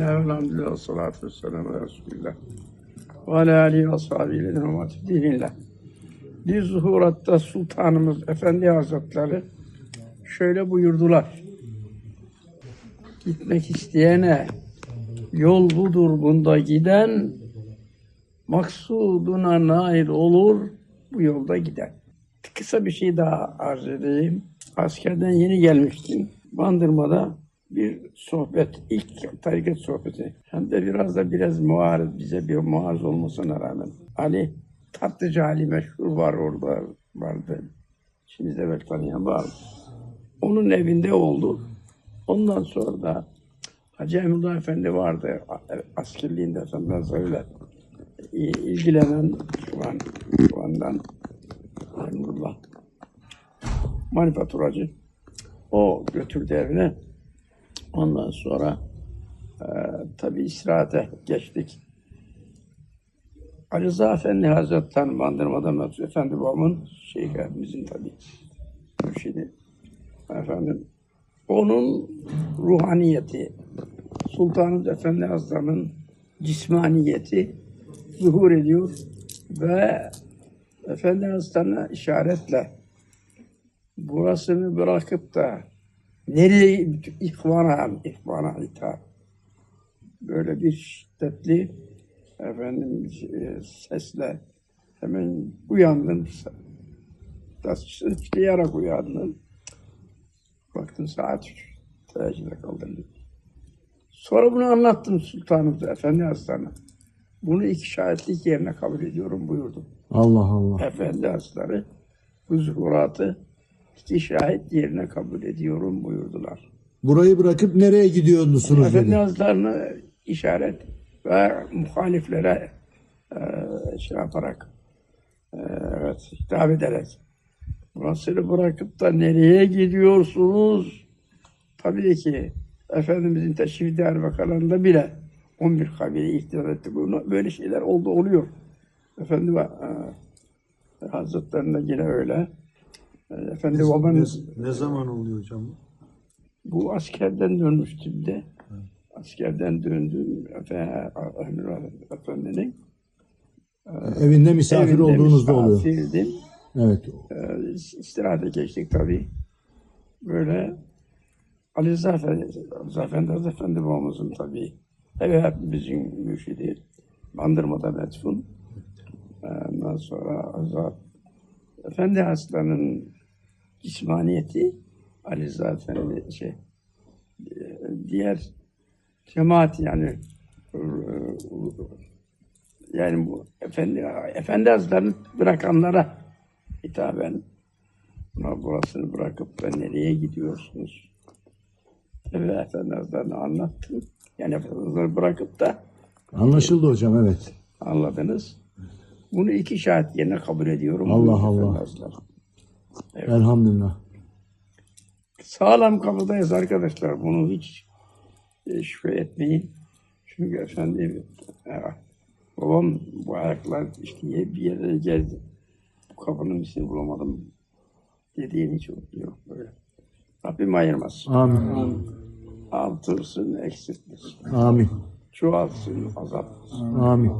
Bismillah, elhamdülillah, salatu vesselamu ala Resulillah. Ve ala alihi ve ashabihi ile hürmeti dinillah. Bir zuhuratta Sultanımız Efendi Hazretleri şöyle buyurdular. Gitmek isteyene yol budur bunda giden maksuduna nail olur bu yolda gider. Kısa bir şey daha arz edeyim. Askerden yeni gelmiştim. Bandırma'da bir sohbet, ilk tarikat sohbeti. Hem de biraz da biraz muarız, bize bir muarız olmasına rağmen. Ali Tatlıcı Ali meşhur var orada, vardı. Şimdi de belki tanıyan var. Onun evinde oldu. Ondan sonra da Hacı Emrullah Efendi vardı. Askerliğinde senden söyle. İ- ilgilenen şu an, şu andan Emrullah. Manifaturacı. O götürdü evine. Ondan sonra e, tabi istirahate geçtik. Ali Rıza Efendi Hazretleri Bandırma'da Mesut Efendi babamın şeyhimizin tabi mürşidi. Efendim onun ruhaniyeti, Sultanımız Efendi Hazretleri'nin cismaniyeti zuhur ediyor ve Efendi Hazretleri'ne işaretle burasını bırakıp da nereye ihvana, ihvana hitap böyle bir şiddetli efendim e, sesle hemen uyandım. Sıçrayarak uyandım. Baktım saat üç. Teheccüde kaldım. Sonra bunu anlattım Sultanımız Efendi Hazretleri'ne. Bunu iki şahitlik yerine kabul ediyorum buyurdu. Allah Allah. Efendi Hazretleri bu şahit yerine kabul ediyorum buyurdular. Burayı bırakıp nereye gidiyorsunuz Efendi. Hazretlerine işaret ve muhaliflere e, şey yaparak e, evet hitap ederek burasını bırakıp da nereye gidiyorsunuz? Tabii ki Efendimizin teşrif Diyarbakır'ında bile 11 kabile ihtiyar etti. Bunu, böyle şeyler oldu oluyor. Efendi e, Hazretlerinde yine öyle. E, Efendi babanız Ne zaman oluyor hocam? bu askerden dönmüştüm de. Askerden döndüm Efe, Emir Efendi'nin. Evinde misafir evinde olduğunuzda oluyor. misafirdim. Evet. Ee, istirahate geçtik tabii. Böyle Ali Zafer, Zafer Efendi babamızın tabii evi hepimizin mürşidi. Bandırma'da metfun. Ondan sonra Azat Efendi Aslan'ın cismaniyeti Ali Efendi şey e, diğer cemaat yani e, yani bu efendi efendi hazretlerini bırakanlara hitaben buna burasını bırakıp da nereye gidiyorsunuz? Tabii efendi hazretlerini anlattım. Yani efendi hazretlerini bırakıp da Anlaşıldı hocam evet. anladınız. Bunu iki şahit yerine kabul ediyorum. Allah Allah. Efendi Hazretleri. Elhamdülillah. Sağlam kapıdayız arkadaşlar. Bunu hiç e, şüphe etmeyin. Çünkü efendim e, babam bu ayaklar işte bir yere geldi. Bu kapının ismini bulamadım dediğini hiç yok böyle. Rabbim ayırmasın. Amin. Artırsın, eksiltmesin. Amin. Çoğalsın, azaltmasın. Amin.